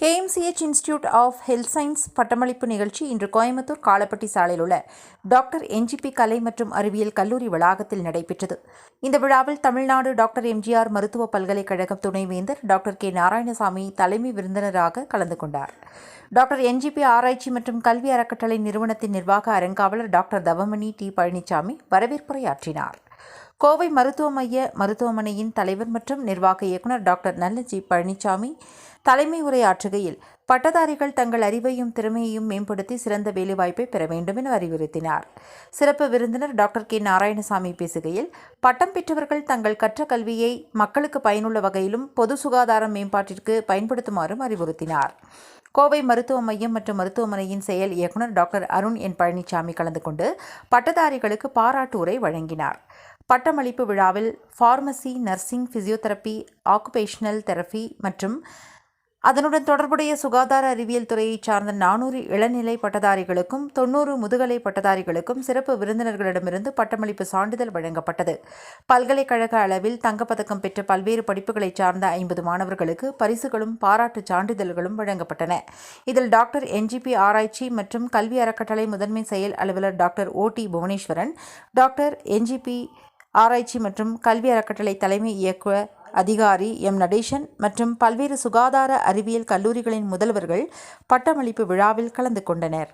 KMCH Institute of Health Science பட்டமளிப்பு நிகழ்ச்சி இன்று கோயம்புத்தூர் காலப்பட்டி சாலையில் உள்ள டாக்டர் என்ஜிபி கலை மற்றும் அறிவியல் கல்லூரி வளாகத்தில் நடைபெற்றது. இந்த விழாவில் தமிழ்நாடு டாக்டர் எம்ஜிஆர் மருத்துவ பல்கலைக்கழகம் துணைவேந்தர் டாக்டர் கே நாராயணசாமி தலைமை விருந்தினராக கலந்து கொண்டார். டாக்டர் என்ஜிபி ஆராய்ச்சி மற்றும் கல்வி அறக்கட்டளை நிறுவனத்தின் நிர்வாக அறங்காவலர் டாக்டர் தவமணி டி பழனிசாமி வரவேற்புரையாற்றினார். கோவை மருத்துவ மைய மருத்துவமனையின் தலைவர் மற்றும் நிர்வாக இயக்குநர் டாக்டர் நல்லஜி பழனிசாமி தலைமை உரையாற்றுகையில் பட்டதாரிகள் தங்கள் அறிவையும் திறமையையும் மேம்படுத்தி சிறந்த வேலைவாய்ப்பை பெற வேண்டும் என அறிவுறுத்தினார். சிறப்பு விருந்தினர் டாக்டர் கே. நாராயணசாமி பேசுகையில் பட்டம் பெற்றவர்கள் தங்கள் கற்ற கல்வியை மக்களுக்கு பயனுள்ள வகையிலும் பொது சுகாதார மேம்பாட்டிற்கு பயன்படுத்துமாறும் அறிவுறுத்தினார். கோவை மருத்துவ மையம் மற்றும் மருத்துவமனையின் செயல் இயக்குநர் டாக்டர் அருண் என் பழனிசாமி கலந்து கொண்டு பட்டதாரிகளுக்கு பாராட்டு உரை வழங்கினார். பட்டமளிப்பு விழாவில் pharmacy nursing physiotherapy occupational therapy மற்றும் அதனுடன் தொடர்புடைய சுகாதார அறிவியல் துறையைச் சார்ந்த நானூறு இளநிலை பட்டதாரிகளுக்கும் தொண்ணூறு முதுகலை பட்டதாரிகளுக்கும் சிறப்பு விருந்தினர்களிடமிருந்து பட்டமளிப்பு சான்றிதழ் வழங்கப்பட்டது. பல்கலைக்கழக அளவில் தங்கப்பதக்கம் பெற்ற பல்வேறு படிப்புகளைச் சார்ந்த ஐம்பது மாணவர்களுக்கு பரிசுகளும் பாராட்டுச் சான்றிதழ்களும் வழங்கப்பட்டன. இதில் டாக்டர் என்ஜிபி ஆராய்ச்சி மற்றும் கல்வி அறக்கட்டளை முதன்மை செயல் அலுவலர் doctor O. D. Bhuvaneswaran doctor NGP ஆராய்ச்சி மற்றும் கல்வி அறக்கட்டளை தலைமை இயக்குவர் அதிகாரி எம். நடேசன் மற்றும் பல்வேறு சுகாதார அறிவியல் கல்லூரிகளின் முதல்வர்கள் பட்டமளிப்பு விழாவில் கலந்து கொண்டனர்.